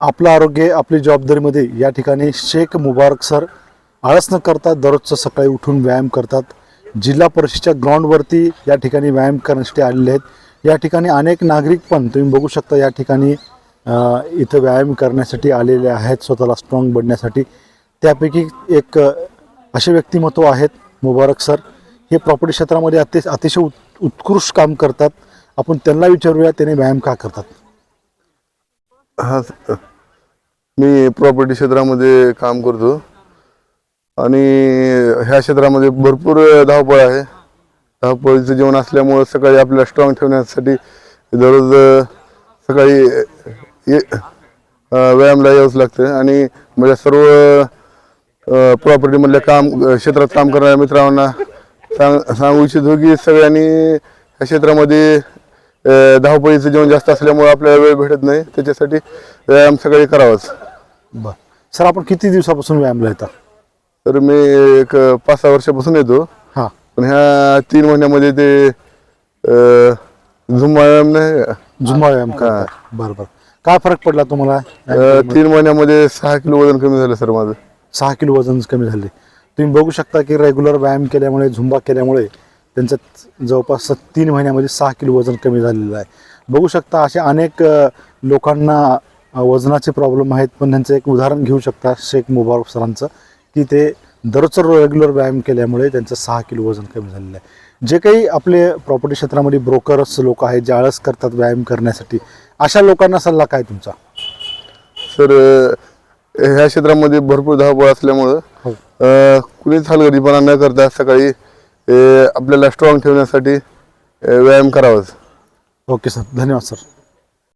आपलं आरोग्य आपली जबाबदारीमध्ये या ठिकाणी शेख मुबारक सर आळस न करता दररोजचं सकाळी उठून व्यायाम करतात. जिल्हा परिषदेच्या ग्राउंडवरती या ठिकाणी व्यायाम करण्यासाठी आलेले आहेत. या ठिकाणी अनेक नागरिक पण तुम्ही बघू शकता या ठिकाणी इथं व्यायाम करण्यासाठी आलेले आहेत स्वतःला स्ट्रॉंग बनण्यासाठी. त्यापैकी एक असे व्यक्तिमत्व आहेत मुबारक सर. हे प्रॉपर्टी क्षेत्रामध्ये अति अतिशय उत् उत्कृष्ट काम करतात. आपण त्यांना विचारूया त्याने व्यायाम का करतात? हा. स- मी प्रॉपर्टी क्षेत्रामध्ये काम करतो. आणि ह्या क्षेत्रामध्ये भरपूर धावपळ आहे. धावपळीचं जीवन असल्यामुळं सकाळी आपल्याला स्ट्रॉंग ठेवण्यासाठी दररोज सकाळी ये- व्यायामला यावंच लागतं. आणि माझ्या सर्व प्रॉपर्टीमधल्या काम क्षेत्रात काम करणाऱ्या मित्रांना सांग सांगू इच्छितो की सगळ्यांनी ह्या क्षेत्रामध्ये धावपळीचं जीवन जास्त असल्यामुळे आपल्याला वेळ भेटत नाही. त्याच्यासाठी व्यायाम सकाळी करावाच. बरं. सर आपण किती दिवसापासून व्यायामला येतात तर मी एक पाच सहा वर्षापासून येतो. हां. पण ह्या तीन महिन्यामध्ये ते अ, झुम व्यायाम नाही. जुम्मा व्यायाम करतात बरं बरं. काय फरक पडला तुम्हाला? अ, तीन महिन्यामध्ये सहा किलो वजन कमी झालं सर माझं. सहा किलो वजन कमी झाले. तुम्ही बघू शकता की रेग्युलर व्यायाम केल्यामुळे झुंबा केल्यामुळे त्यांचं जवळपास तीन महिन्यामध्ये सहा किलो वजन कमी झालेलं आहे. बघू शकता असे अनेक लोकांना वजनाचे प्रॉब्लेम आहेत पण त्यांचं एक उदाहरण घेऊ शकता शेख मुबारक सरांचं की ते दररोजचं रेग्युलर व्यायाम केल्यामुळे त्यांचं सहा किलो वजन कमी झालेलं आहे. जे काही आपले प्रॉपर्टी क्षेत्रामध्ये ब्रोकर्स लोक आहेत जे आळस करतात व्यायाम करण्यासाठी अशा लोकांना सल्ला काय तुमचा? सर ह्या क्षेत्रामध्ये भरपूर धावपळ असल्यामुळं हो. कुणीच हलगर्जीपणा न करता सकाळी आपल्याला स्ट्रॉंग ठेवण्यासाठी व्यायाम करावाच. ओके सर धन्यवाद सर.